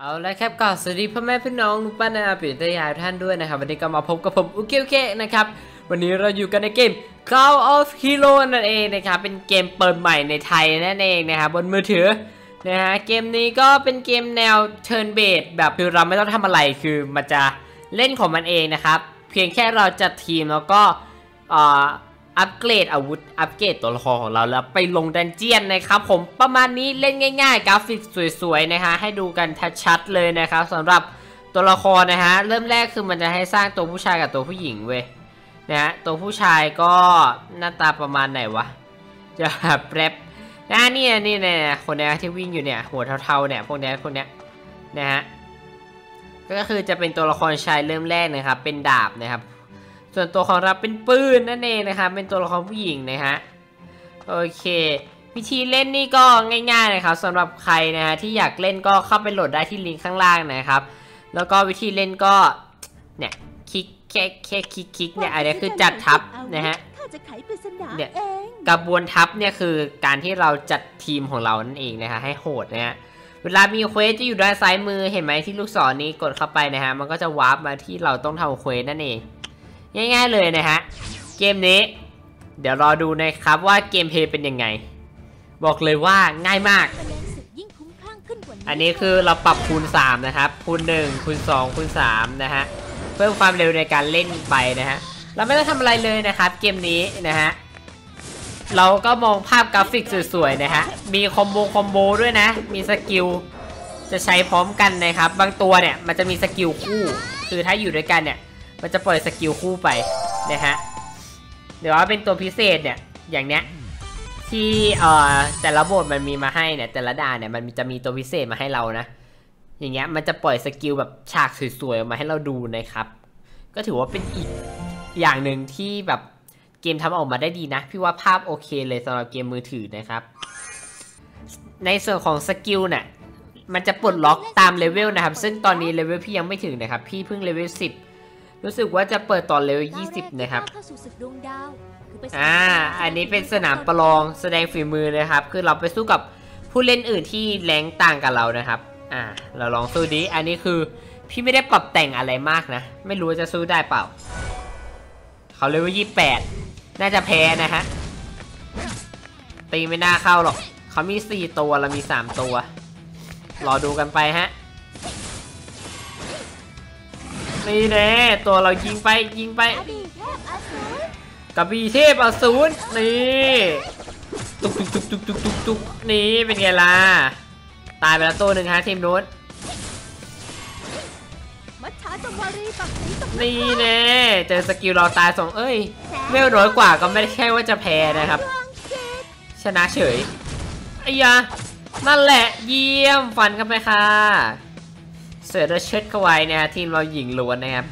เอาละครับก็สวัสดีพ่อแม่พี่น้องลุงป้านาปิตยายท่านด้วยนะครับวันนี้ก็มาพบกับผมอุกิโอเคนะครับวันนี้เราอยู่กันในเกม Call of Hero นั่นเองนะครับเป็นเกมเปิดใหม่ในไทยนั่นเองนะครับบนมือถือนะฮะเกมนี้ก็เป็นเกมแนว Turn Based แบบคือเราไม่ต้องทำอะไรคือมันจะเล่นของมันเองนะครับ เพียงแค่เราจัดทีมแล้วก็เอัปเกรดอาวุธ อัปเกรดตัวละครของเราแล้วไปลงดันเจียนนะครับผมประมาณนี้เล่นง่ายๆ กราฟิกสวยๆนะฮะให้ดูกันชัดๆเลยนะครับสำหรับตัวละครนะฮะเริ่มแรกคือมันจะให้สร้างตัวผู้ชายกับตัวผู้หญิงเว้ยนะฮะตัวผู้ชายก็หน้าตาประมาณไหนวะจะแปรบนะนี่นี่เนี่ยคนนี้ที่วิ่งอยู่เนี่ยหัวเทาๆเนี่ยพวกเนี้ยพวกเนี้ยนะฮะก็คือจะเป็นตัวละครชายเริ่มแรกนะครับเป็นดาบนะครับ ส่วนตัวของเราเป็นปืนนั่นเองนะครับเป็นตัวละครผู้หญิงนะฮะโอเค วิธีเล่นนี่ก็ง่ายๆนะครับสำหรับใครนะฮะที่อยากเล่นก็เข้าไปโหลดได้ที่ลิงก์ข้างล่างนะครับ แล้วก็วิธีเล่นก็เนี่ยคลิกแค่แค่คลิกคลิกเนี่ยอันนี้คือจัดทับนะฮะข้าจะไขปริศนาเนี่ยกระบวนทัพเนี่ยคือการที่เราจัดทีมของเรานั่นเองนะฮะให้โหดนะฮะเวลามีเควสจะอยู่ด้านซ้ายมือเห็นไหมที่ลูกศรนี้กดเข้าไปนะฮะมันก็จะวาร์ปมาที่เราต้องทำเควสนั่นเอง ง่ายๆเลยนะฮะ เกมนี้ เดี๋ยวรอดูนะครับว่าเกมเพลย์เป็นยังไง บอกเลยว่าง่ายมากแมลงศึกยิ่งคุ้มคลั่งขึ้นกว่านี้อันนี้คือเราปรับคูณ 3 นะครับ คูณ 1 คูณ 2 คูณ 3 นะฮะ เพิ่มความเร็วในการเล่นไปนะฮะ เราไม่ต้องทำอะไรเลยนะครับ เกมนี้นะฮะ เราก็มองภาพกราฟิกสวยๆนะฮะ มีคอมโบคอมโบด้วยนะ มีสกิลจะใช้พร้อมกันนะครับ บางตัวเนี่ยมันจะมีสกิลคู่ คือถ้าอยู่ด้วยกันเนี่ย มันจะปล่อยสกิลคู่ไปนะฮะเดี๋ยวว่าเป็นตัวพิเศษเนี่ย อย่างเนี้ยที่เอ่อแต่ละบทมันมีมาให้เนี่ย แต่ละด่านเนี่ยมันจะมีตัวพิเศษมาให้เรานะ อย่างเงี้ยมันจะปล่อยสกิลแบบฉากสวยๆออกมาให้เราดูนะครับ ก็ถือว่าเป็นอีกอย่างหนึ่งที่แบบเกมทำออกมาได้ดีนะ พี่ว่าภาพโอเคเลยสำหรับเกมมือถือนะครับ ในส่วนของสกิลเนี่ยมันจะปลดล็อกตามเลเวลนะครับ ซึ่งตอนนี้เลเวลพี่ยังไม่ถึงนะครับ พี่เพิ่งเลเวล10 รู้สึกว่าจะเปิดตอนเลเวล20 นะครับเข้าสู่ศึกดวงดาวคือไปสู่อ่า อันนี้เป็นสนามประลองแสดงฝีมือนะครับ คือเราไปสู้กับผู้เล่นอื่นที่แรงต่างกับเรานะครับ อ่า เราลองสู้ดิอันนี้คือพี่ไม่ได้ปรับแต่งอะไรมากนะ ไม่รู้ว่าจะสู้ได้เปล่า เขาเลยว่ายี่แปดน่าจะแพ้นะฮะ ตีไม่น่าเข้าหรอก เขามีสี่ตัวเรามีสามตัว รอดูกันไปฮะ นี่แน่ตัวเรายิงไปยิงไปกระบี่เทพอสูรนี่ตุกตุกตุกตุกตุกตุกตุกนี่เป็นไงล่ะตายไปแล้วตัวหนึ่งฮะทีมนู้นนี่แน่เจอสกิลเราตายสองเอ้ยเวลน้อยกว่าก็ไม่ได้แค่ว่าจะแพ้นะครับ ชนะเฉยไอ้ยานั่นแหละเยี่ยมฟันกันไปค่ะ เสือเชิดเข้าไว้นะฮะทีมเราหญิงล้วนนะครับ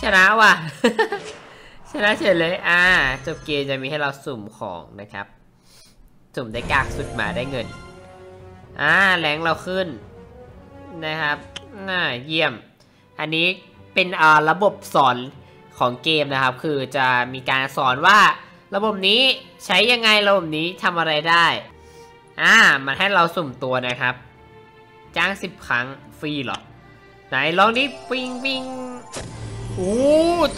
ชนะว่ะชนะเฉยเลยอ่าจบเกมจะมีให้เราสุ่มของนะครับ สุ่มได้กากสุดมาได้เงินอ่าแรงเราขึ้นนะครับน่าเยี่ยม อันนี้เป็นอ่าระบบสอนของเกมนะครับ คือจะมีการสอนว่าระบบนี้ใช้ยังไงระบบนี้ทำอะไรได้อ่ามันให้เราสุ่มตัวนะครับ จ้างสิบครั้งฟรีเหรอ ไหนลองดิปิงปิงอู้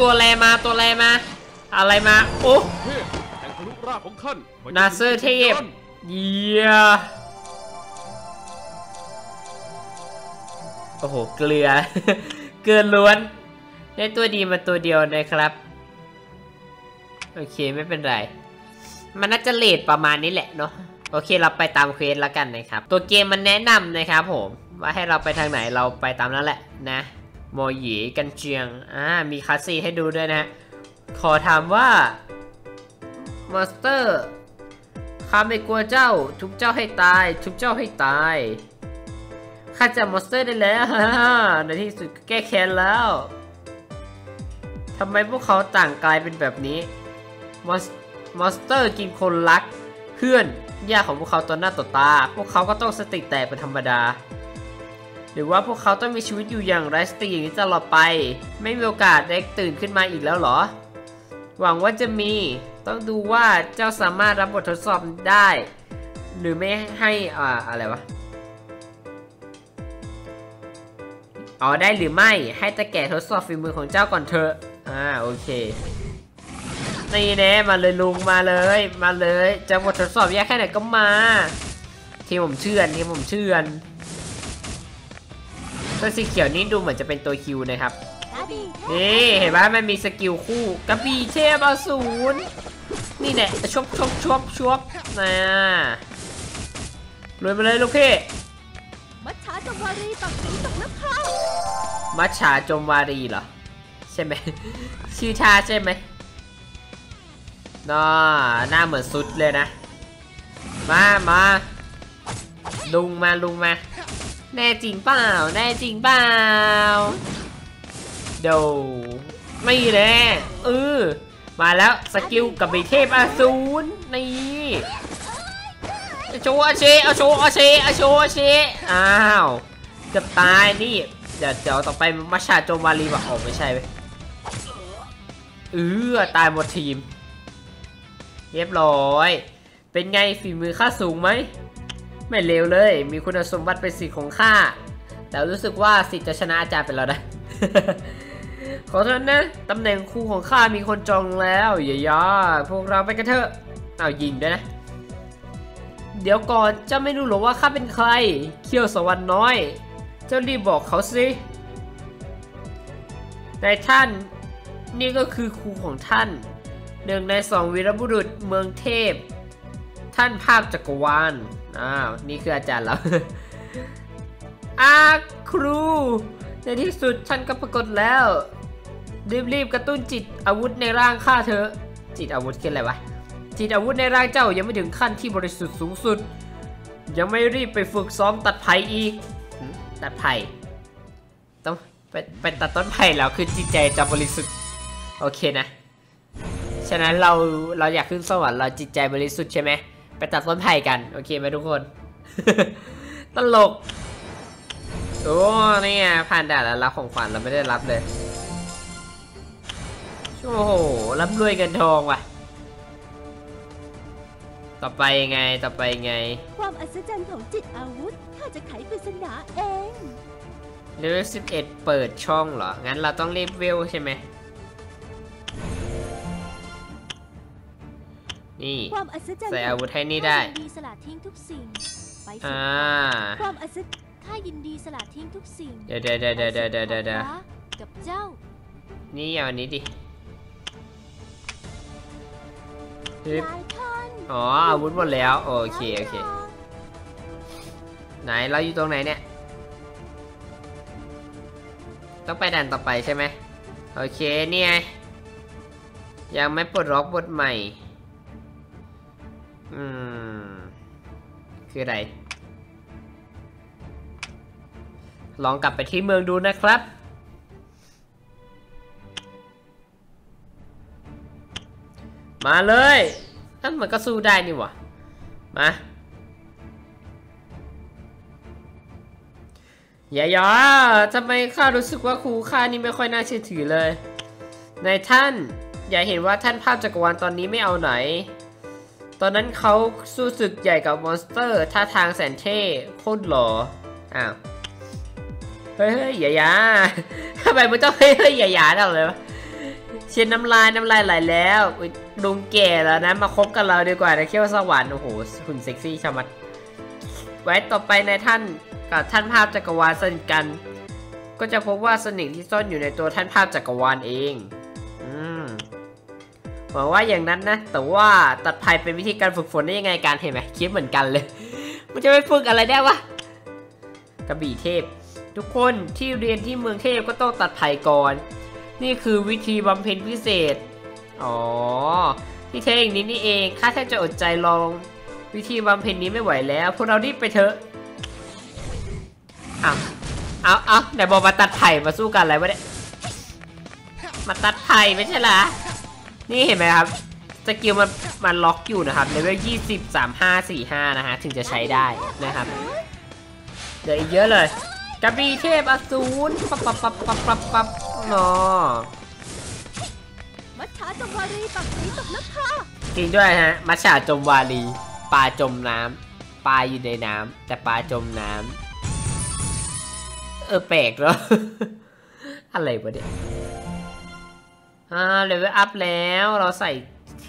ตัวแรมาตัวแรมา อะไรมาโอ้เทพแห่งทะลุรากของท่านมันาเซอร์เทพเยี่ยโอ้โห เกลือ เกลือล้วน ได้ตัวดีมาตัวเดียวนะครับ โอเคไม่เป็นไร มันน่าจะเลทประมาณนี้แหละเนาะ โอเคเราไปตามเควสแล้วกันนะครับ ตัวเกมมันแนะนำนะครับผมว่าให้เราไปทางไหนเราไปตามนั้นแหละนะโมหยีกันเจียงอ่ามีคัสซีให้ดูด้วยนะ ขอถามว่ามาสเตอร์ข้าไม่กลัวเจ้า ทุกเจ้าให้ตาย ทุกเจ้าให้ตายข้าจับมอนสเตอร์ได้แล้วในที่สุดแก้แค้นแล้วทำไมพวกเขาต่างกลายเป็นแบบนี้มอสมอนสเตอร์กินคนรัก เพื่อนญาติของพวกเขาต่อหน้าต่อตา พวกเขาก็ต้องสติแตกเป็นธรรมดา หรือว่าพวกเขาต้องมีชีวิตอยู่อย่างไร้สติอย่างนี้ตลอดไป ไม่มีโอกาสได้ตื่นขึ้นมาอีกแล้วหรอ หวังว่าจะมี ต้องดูว่าเจ้าสามารถรับบททดสอบได้ หรือไม่ให้อ่าอะไรวะอ๋อได้หรือไม่ให้ตะแก่ทดสอบฝีมือของเจ้าก่อนเถอะอ่าโอเค นี่แน่มาเลยลุงมาเลย มาเลยจะบททดสอบยากแค่ไหนก็มา ที่ผมเชื่อนที่ผมเชื่อนตัวสีเขียวนี่ดูเหมือนจะเป็นตัวคิวนะครับนี่เห็นไหมมันมีสกิลคู่กระบี่เทพอสูรนี่แหละชบชบชบชบนะรวยมาเลยลูกพี่มัจฉาจงวารีปักสีตกนภามัชชาจมวารีเหรอ ใช่ไหมชื่อชาใช่ไหม น่าหน้าเหมือนซุดเลยนะ มามาลุงมาลุงมา แน่จริงเปล่า แน่จริงเปล่าเดี๋ยวไม่แน่เออมาแล้วสกิลกับบีเทพอสูรนี่เอาโชว์อาเชเอาโชว์อาเชเอาโชว์อาเชอ้าวเกือบตายนี่เดี๋ยวเดี๋ยวต่อไปมัชชาโจมารีบอกออกไม่ใช่เว้ยเออตายหมดทีม เรียบร้อย เป็นไงฝีมือข้าสูงไหม ไม่เลวเลย มีคุณสมบัติเป็นสิทธิ์ของข้า แต่รู้สึกว่าสิทธิ์จะชนะอาจารย์ไปแล้วนะ ขอโทษนะ ตำแหน่งครูของข้ามีคนจองแล้วอย่าๆพวกเราไปกันเถอะ เอายิงด้วยนะ เดี๋ยวก่อนเจ้าไม่รู้หรอว่าข้าเป็นใครเขี้ยวสวรรค์น้อย เจ้ารีบบอกเขาสินายท่านนี่ก็คือครูของท่าน หนึ่งในสองวีรบุรุษเมืองเทพ ท่านภาพจักรวาลอ้าวนี่คืออาจารย์เราอาครู ในที่สุดท่านก็ปรากฏแล้ว รีบๆกระตุ้นจิตอาวุธในร่างข้าเถอะจิตอาวุธคืออะไรวะ จิตอาวุธในร่างเจ้ายังไม่ถึงขั้นที่บริสุทธิ์สูงสุด ยังไม่รีบไปฝึกซ้อมตัดไผ่อีก ตัดไผ่ต้องไปไปตัดต้นไผ่แล้วคือจิตใจจะบริสุทธิ์ โอเคนะ ฉะนั้นเราเราอยากขึ้นสวรรค์เราจิตใจบริสุทธิ์ใช่ไหมไปตัดต้นไผ่กัน โอเคไหมทุกคน ตลก โอ้นี่ไงผ่านด่านแล้วรับของขวัญเราไม่ได้รับเลยโอ้โหรับรวยเงินทองว่ะ ต่อไปยังไงต่อไปยังไง ความอัศจรรย์ของจิตอาวุธข้าจะไขปริศนาเองเลเวล11 เปิดช่องเหรอ งั้นเราต้องรีบเวลใช่ไหม นี่ใส่อาวุธให้นี่ได้สลทิ้งทุกสิ่งไปความอัศจรรย์ข้ายินดีสละทิ้งทุกสิ่งเดี๋ยวเดี๋เดี๋เดี๋เดี๋เดี๋กับเจ้า นี่เอาอันนี้ดิอ๋ออาวุธหมดแล้ว โอเค โอเค ไหนเราอยู่ตรงไหนเนี่ย ต้องไปด่านต่อไปใช่ไหมโอเค นี่ไง ยังไม่ปลดล็อกบทใหม่ อืม คืออะไร ลองกลับไปที่เมืองดูนะครับ มาเลยนั่นมันก็สู้ได้นี่หว่า มาอย่าย่าทำไมข้ารู้สึกว่าครูข้านี่ไม่ค่อยน่าเชื่อถือเลย นายท่าน อย่าเห็นว่าท่านภาพจักรวาลตอนนี้ไม่เอาไหน ตอนนั้นเขาสู้ศึกใหญ่กับมอนสเตอร์ท่าทางแสนเท่โคตรหล่ออ้าว เฮ้ยเฮ้ยอย่าอย่าทำไมมึงต้องเฮ้ยเฮ้ยอย่าอย่าเราเลยวะเชียนน้ำลายน้ำลายไหลแล้วอุ๊ยลุงแก่แล้วนะมาคบกับเราดีกว่านะเขี้ยวสวรรค์โอ้โหหุ่นเซ็กซี่ชะมัด ไว้ต่อไปในท่านกับท่านภาพจักรวาลสนิทกัน ก็จะพบว่าสนิทที่ซ่อนอยู่ในตัวท่านภาพจักรวาลเอง อืม หวังว่าอย่างนั้นนะ แต่ว่าตัดภัยเป็นวิธีการฝึกฝนได้ยังไงการเห็นไหมคิดเหมือนกันเลย มันจะไปฝึกอะไรได้วะกระบี่เทพ ทุกคนที่เรียนที่เมืองเทพก็ต้องตัดไผ่ก่อน นี่คือวิธีบำเพ็ญพิเศษ อ๋อ ที่เทอย่างนี้นี่เอง ข้าแทบจะอดใจลอง วิธีบำเพ็ญนี้ไม่ไหวแล้ว พวกเรารีบไปเถอะเอาเอาเอาไหนบอกมาตัดไผ่มาสู้กันอะไรวะเนี่ย มาตัดไผ่ไม่ใช่เหรอ นี่เห็นไหมครับสกิลมันมันล็อกอยู่นะครับเลเวลยี่สิบสามห้าสี่ห้านะฮะถึงจะใช้ได้นะครับเหลืออีกเยอะเลยกระบี่เทพอสูรปับปับปับปับปับปับนอมัจฉาจงวารีปักสีตกนภาจริงด้วยฮะมัชฉาจมวาลีปลาจมน้ำปลาอยู่ในน้ำแต่ปลาจมน้ำเออแปลกเนาะอะไรวะเนี่ย อ่าเลเวลอัพแล้วเราใส่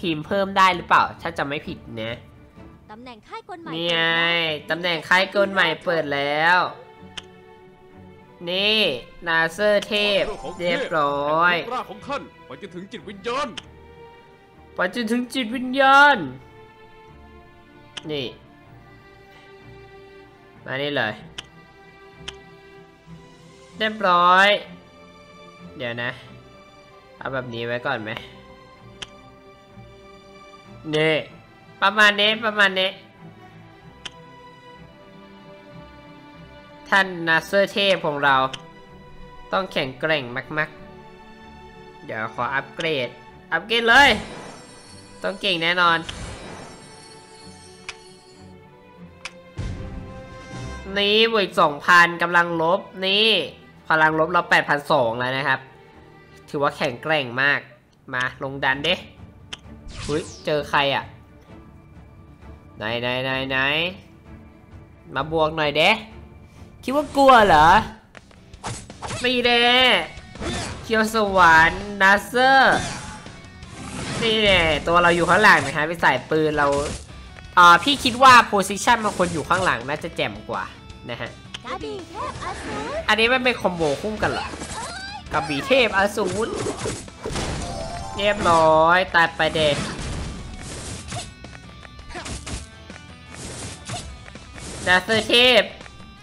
ทีมเพิ่มได้หรือเปล่า ถ้าจำไม่ผิดนะตำแหน่งค่ายกลใหม่นี่ไงตำแหน่งค่ายกลใหม่เปิดแล้ว นี่นาเซอร์เทพเรียบร้อยแห่งพลังร่างของท่านไปจนถึงจิตวิญญาณไปจนถึงจิตวิญญาณนี่มานี่เลยเรียบร้อย เดี๋ยวนะ เอาแบบนี้ไว้ก่อนไหมเนี่ประมาณนี้ประมาณนี้ ท่านนาเซอร์เทพของเรา ต้องแข็งแกร่งมากๆ เดี๋ยวขออัปเกรด อัปเกรดเลย ต้องเก่งแน่นอน นี่บวกสองพันกำลังลบนี่ พลังลบเราแปดพันสองแล้วนะครับ ถือว่าแข็งแกร่งมาก มาลงดันเด้อุ้ยเจอใครอะไหนไหนไหนไหนมาบวกหน่อยเด้คิดว่ากลัวเหรอไม่เด้เคียวสวรรค์นัสเซอร์นี่แน่ตัวเราอยู่ข้างหลังนะฮะไปใส่ปืนเราอ่าพี่คิดว่าโพซิชันมันควรอยู่ข้างหลังน่าจะแจ่มกว่านะฮะกาบีเทพอสูรอันนี้มันเป็นคอมโบคู่กันเหรอ กับบีเทพอสูรเรียบร้อยตัดไปเด็ดาเซอร์เทพ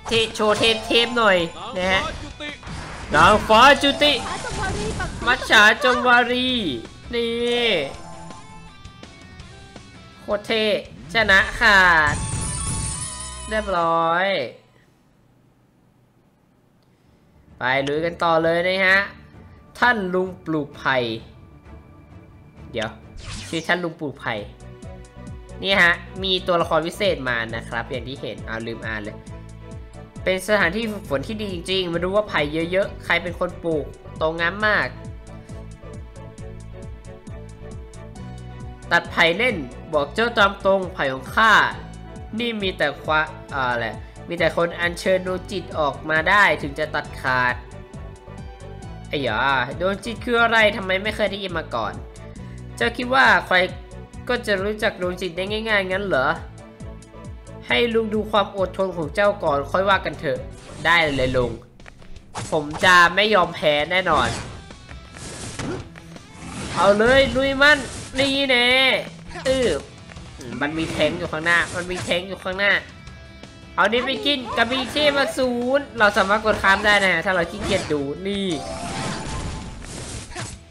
เทโชว์เทพเทพหน่อยนางนะฟ้าฮะนางฟ้าจุติ มัจฉาจงวารี นี่ โคตรเทชนะขาด เรียบร้อย ไปลุยกันต่อเลยนะฮะ ท่านลุงปลูกไผ่เดี๋ยวชื่อท่านลุงปลูกไผ่นี่ฮะ มีตัวละครวิเศษมานะครับ อย่างที่เห็นเอาลืมอ่านเลย เป็นสถานที่ฝึกฝนที่ดีจริงๆ มาดูว่าไผ่เยอะๆ ใครเป็นคนปลูกโตงามมาก ตัดไผ่เล่นบอกเจ้าตามตรงไผ่ของข้า นี่มีแต่ควาอ่าแหละ มีแต่คนอัญเชิญดวงจิตออกมาได้ถึงจะตัดขาดไอ้หยาดวงจิตคืออะไรทำไมไม่เคยได้ยินมาก่อน เจ้าคิดว่าใครก็จะรู้จักดวงจิตได้ง่าย ๆ งั้นเหรอ ให้ลุงดูความอดทนของเจ้าก่อนค่อยว่ากันเถอะ ได้เลยลุง ผมจะไม่ยอมแพ้แน่นอน เอาเลยลุยมันนี่แน่อือมันมีแทงอยู่ข้างหน้า มันมีแทงอยู่ข้างหน้า เอานี้ไปกินกระบี่เทมาศูนย์เราสามารถกดค้ามได้นะถ้าเราขี้เกียจดูนี่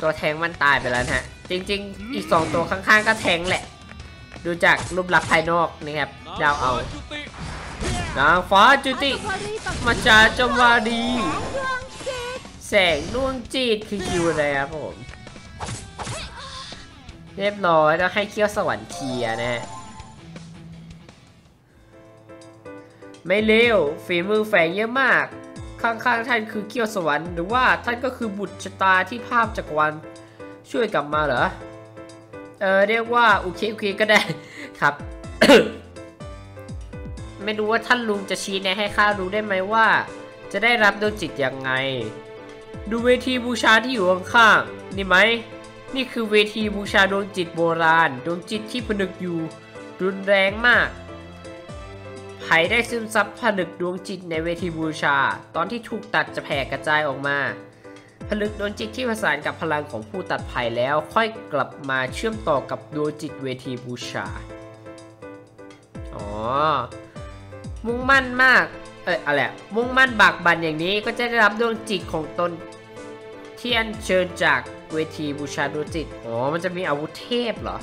ตัวแทงมันตายไปแล้วนะฮะ จริง ๆ อีกสองตัวข้างๆก็แทงแหละ ดูจากรูปลักษณ์ภายนอกนะครับนางดาวเอานางฟ้าจุติอาจงวารีปักมาจาจงวาดีแสงดวงจิตแสงดวงจิตคือคิวอะไรครับผม เรียบร้อยแล้วให้เคี้ยวสวรรค์เคลียนะฮะ ไม่เลวฝีมือแฝงเยอะมาก ข้างๆท่านคือเคี้ยวสวรรค์หรือว่าท่านก็คือบุตรชะตาที่ภาพจักรวาลช่วยกลับมาเหรอ เออเรียกว่าโอเคโอเคก็ได้ครับ ไม่รู้ว่าท่านลุงจะชี้แนะให้ข้ารู้ได้ไหมว่า จะได้รับดวงจิตยังไง ดูเวทีบูชาที่อยู่ข้างๆนี่ไหมนี่คือเวทีบูชาดวงจิตโบราณ ดวงจิตที่ผนึกอยู่ รุนแรงมาก ไผ่ได้ซึมซับผนึกดวงจิตในเวทีบูชา ตอนที่ถูกตัดจะแผ่กระจายออกมา ผลึกดวงจิตที่ผสานกับพลังของผู้ตัดไผ่แล้วค่อยกลับมาเชื่อมต่อกับดวงจิตเวทีบูชา อ๋อ มุ่งมั่นมาก เอ้ยอะไรมุ่งมั่นบากบั่นอย่างนี้ก็จะได้รับดวงจิตของตนที่อัญเชิญจากเวทีบูชาดวงจิต อ๋อ มันจะมีอาวุธเทพเหรอ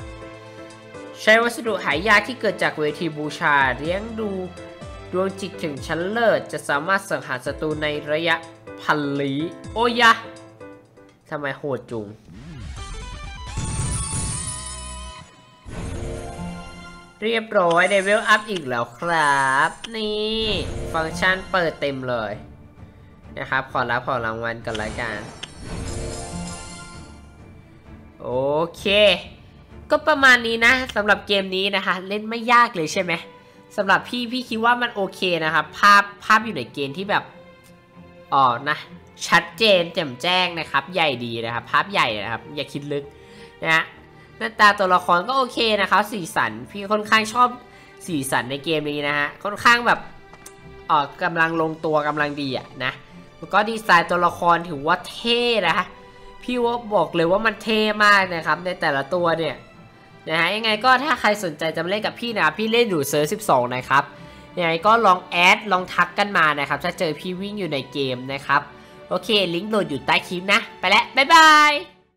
ใช้วัสดุหายากที่เกิดจากเวทีบูชาเลี้ยงดูดวงจิตถึงชั้นเลิศจะสามารถสังหารศัตรูในระยะพันลี้โอ้ยะทำไมโหดจุง เรียบร้อยเลเวลอัพอีกแล้วครับ นี่ ฟังก์ชันเปิดเต็มเลย นะครับ ขอรับของรางวัลกันละกัน โอเค ก็ประมาณนี้นะสำหรับเกมนี้นะคะ เล่นไม่ยากเลยใช่ไหมสำหรับพี่พี่คิดว่ามันโอเคนะครับ ภาพภาพอยู่ในเกณฑ์ที่แบบอ๋อนะ ชัดเจนแจ่มแจ้งนะครับ ใหญ่ดีนะครับ ภาพใหญ่นะครับ อย่าคิดลึกนะฮะหน้าตาตัวละครก็โอเคนะครับ สีสันพี่ค่อนข้างชอบสีสันในเกมนี้นะฮะค่อนข้างแบบเออกำลังลงตัวกำลังดีอะนะแล้วก็ดีไซน์ตัวละครถือว่าเท่นะฮะพี่ว่าบอกเลยว่ามันเท่มากนะครับ ในแต่ละตัวเนี่ย นะฮะยังไงก็ถ้าใครสนใจจะมาเล่นกับพี่นะพี่เล่นอยู่เซิร์ฟ12นะครับยังไงก็ลองแอดลองทักกันมานะครับ ถ้าเจอพี่วิ่งอยู่ในเกมนะครับ โอเค ลิงก์โหลดอยู่ใต้คลิปนะ ไปแล้ว บ๊ายบาย